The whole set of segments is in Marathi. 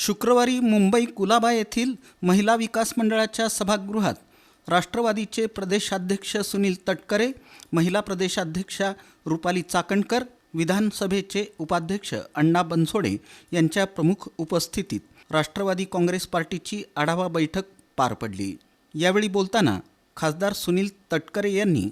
शुक्रवारी मुंबई कुलाबा येथील महिला विकास मंडळाच्या सभागृहात राष्ट्रवादीचे प्रदेशाध्यक्ष सुनील तटकरे महिला प्रदेशाध्यक्षा रुपाली चाकणकर विधानसभेचे उपाध्यक्ष अण्णा बनसोडे यांच्या प्रमुख उपस्थितीत राष्ट्रवादी काँग्रेस पार्टीची आढावा बैठक पार पडली. यावेळी बोलताना खासदार सुनील तटकरे यांनी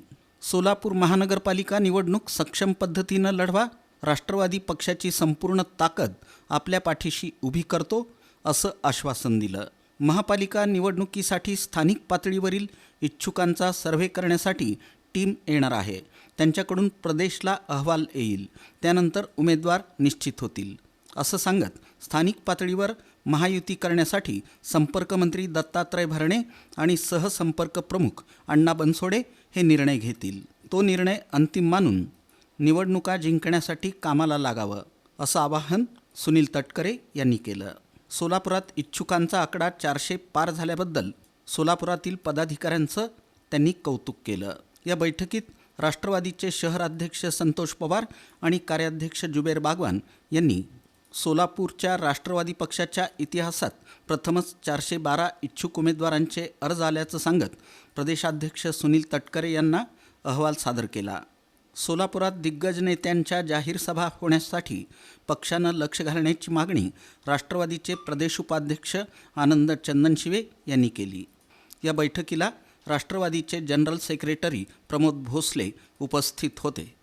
सोलापूर महानगरपालिका निवडणूक सक्षम पद्धतीनं लढवा राष्ट्रवादी पक्षाची संपूर्ण ताकद आपल्या पाठीशी उभी करतो असं आश्वासन दिलं. महापालिका निवडणुकीसाठी स्थानिक पातळीवरील इच्छुकांचा सर्व्हे करण्यासाठी टीम येणार आहे. त्यांच्याकडून प्रदेशला अहवाल येईल. त्यानंतर उमेदवार निश्चित होतील. असं सांगत स्थानिक पातळीवर महायुती करण्यासाठी संपर्कमंत्री दत्तात्रय भरणे आणि सहसंपर्क प्रमुख अण्णा बनसोडे हे निर्णय घेतील. तो निर्णय अंतिम मानून निवडणुका जिंकण्यासाठी कामाला लागावं असं आवाहन सुनील तटकरे यांनी केलं. सोलापुरात इच्छुकांचा आकडा चारशे पार झाल्याबद्दल सोलापुरातील पदाधिकाऱ्यांचं त्यांनी कौतुक केलं. या बैठकीत राष्ट्रवादीचे शहराध्यक्ष संतोष पवार आणि कार्याध्यक्ष जुबेर बागवान यांनी सोलापूरच्या राष्ट्रवादी पक्षाच्या इतिहासात प्रथमच चारशे बारा इच्छुक उमेदवारांचे अर्ज आल्याचं सांगत प्रदेशाध्यक्ष सुनील तटकरे यांना अहवाल सादर केला. सोलापुरात दिग्गज नेत्यांच्या जाहीर सभा होण्यासाठी पक्षानं लक्ष घालण्याची मागणी राष्ट्रवादीचे प्रदेश उपाध्यक्ष आनंद चंदनशिवे यांनी केली. या बैठकीला राष्ट्रवादीचे जनरल सेक्रेटरी प्रमोद भोसले उपस्थित होते.